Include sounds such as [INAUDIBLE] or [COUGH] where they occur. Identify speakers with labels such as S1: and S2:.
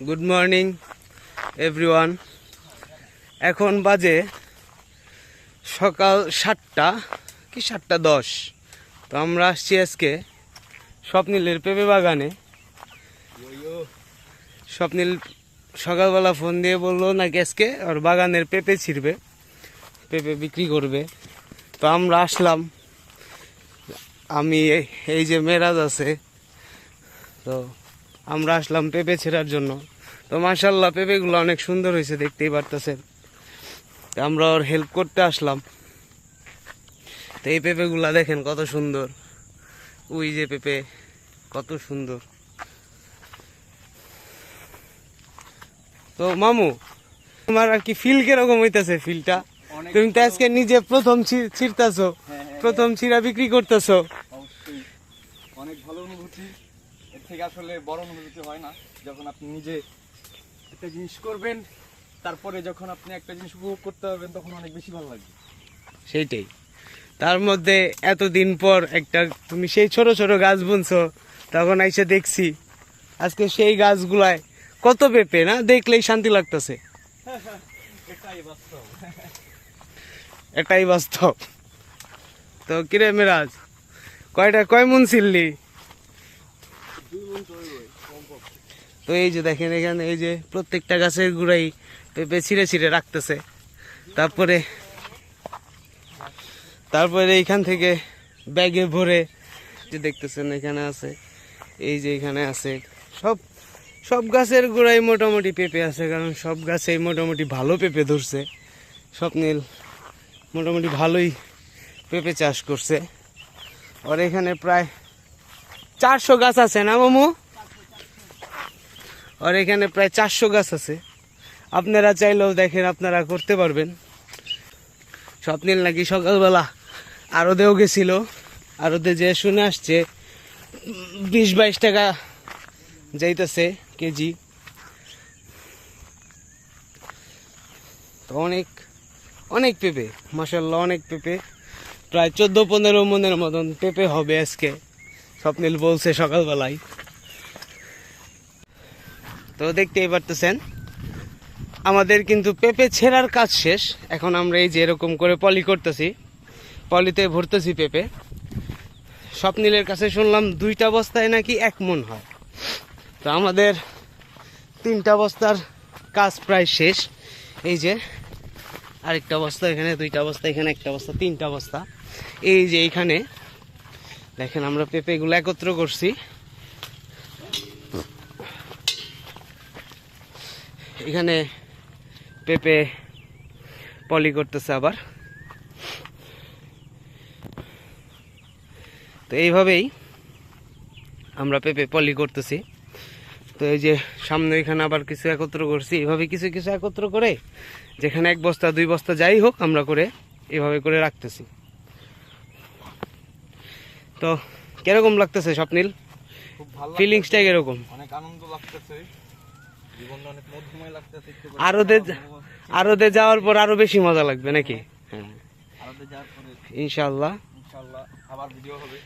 S1: Good morning everyone এখন বাজে সকাল সাতটা। কি সাতটা দশ? তো আমরা আসছি আজকে স্বপ্নিলের পেঁপে বাগানে। স্বপ্নিল সকালবেলা ফোন দিয়ে বলল নাকি আজকে ওর বাগানের পেঁপে ছিঁড়বে পেঁপে বিক্রি করবে। তো আমরা আসলাম। আমি এই- এই যে মেরাজ আছে তো আমরা আসলাম পেঁপে ছেঁড়ার জন্য। তো মাসাল্লাহ পেঁপেগুলো অনেক সুন্দর হয়েছে দেখতেই পারতেছেন। তো আমরা ওর হেল্প করতে আসলাম। তো এই পেঁপেগুলা দেখেন কত সুন্দর। ওই যে পেঁপে কত সুন্দর। তো মামু তোমার আর কি ফিল কীরকম হইতেছে ফিলটা তুমি তো আজকে নিজে প্রথম ছিঁড়তাছো।
S2: হ্যাঁ, হ্যাঁ,
S1: প্রথম ছিঁড়া বিক্রি করতেছো।
S2: অনেক ভালো অনুভূতি। থেকে আসলে বড় অনুভূতি হয় না। যখন আপনি নিজে একটা জিনিস করবেন তারপরে যখন আপনি একটা জিনিস উপভোগ করতে পারবেন তখন অনেক বেশি ভালো লাগবে।
S1: সেইটাই। তার মধ্যে এতদিন পর একটা তুমি সেই ছোট ছোট গাছ বুনছো তখন এসে দেখছি আজকে সেই গাছগুলায় কত পেঁপে না? দেখলেই শান্তি লাগতেছে। [LAUGHS]
S2: এটাই বাস্তব।
S1: এটাই বাস্তব। তো কিরে মেরাজ কয়টা কয় মন ছিললি? তো এই যে দেখেন এখানে, এই যে প্রত্যেকটা গাছের গুড়াই পেঁপে ছিঁড়ে ছিঁড়ে রাখতেছে। তারপরে তারপরে এইখান থেকে ব্যাগে ভরে যে দেখতেছেন এখানে আছে, এই যে এখানে আছে, সব সব গাছের গোড়ায় মোটামুটি পেঁপে আছে, কারণ সব গাছেই মোটামুটি ভালো পেঁপে ধরছে। স্বপ্নীল মোটামুটি ভালোই পেঁপে চাষ করছে। আর এখানে প্রায় চারশো গাছ আছে না, মামু? আর এখানে প্রায় চারশো গাছ আছে। আপনারা চাইলেও দেখেন, আপনারা করতে পারবেন। স্বপ্নীল নাকি সকালবেলা আরদেও গেছিল। আরদে যে শুনে আসছে, বিশ বাইশ টাকা যাইতেছে কেজি। তো অনেক অনেক পেঁপে মাসাল্লাহ অনেক পেঁপে। প্রায় চোদ্দ পনেরো মনের মতন পেঁপে হবে আজকে। স্বপ্নিল বলছে সকালবেলায়। তো দেখতেই পারতেছেন, আমাদের কিন্তু পেঁপে ছেঁড়ার কাজ শেষ। এখন আমরা এই যে এরকম করে পলি করতেছি, পলিতে ভরতেছি পেঁপে। স্বপ্নিলের কাছে শুনলাম দুইটা বস্তায় নাকি এক মন হয়। তো আমাদের তিনটা বস্তার কাজ প্রায় শেষ। এই যে আরেকটা বস্তা এখানে, দুইটা বস্তা এখানে, একটা বস্তা, তিনটা বস্তা। এই যে এইখানে দেখেন, আমরা পেঁপেগুলো একত্র করছি। এখানে পেঁপে পলি করতেছে আবার। তো এইভাবেই আমরা পেঁপে পলি করতেছি। তো এই যে সামনে এখানে আবার কিছু একত্র করছি। এভাবে কিছু কিছু একত্র করে যেখানে এক বস্তা, দুই বস্তা যাই হোক আমরা করে এভাবে করে রাখতেছি। তো কীরকম লাগতেছে স্বপ্নিল? ফিলিংসটা কীরকম?
S2: অনেক আনন্দ লাগতেছে।
S1: আরোদে যাওয়ার পর আরও বেশি মজা লাগবে নাকি? হ্যাঁ।
S2: আরতে
S1: ইনশাল্লাহ
S2: আবার ভিডিও হবে।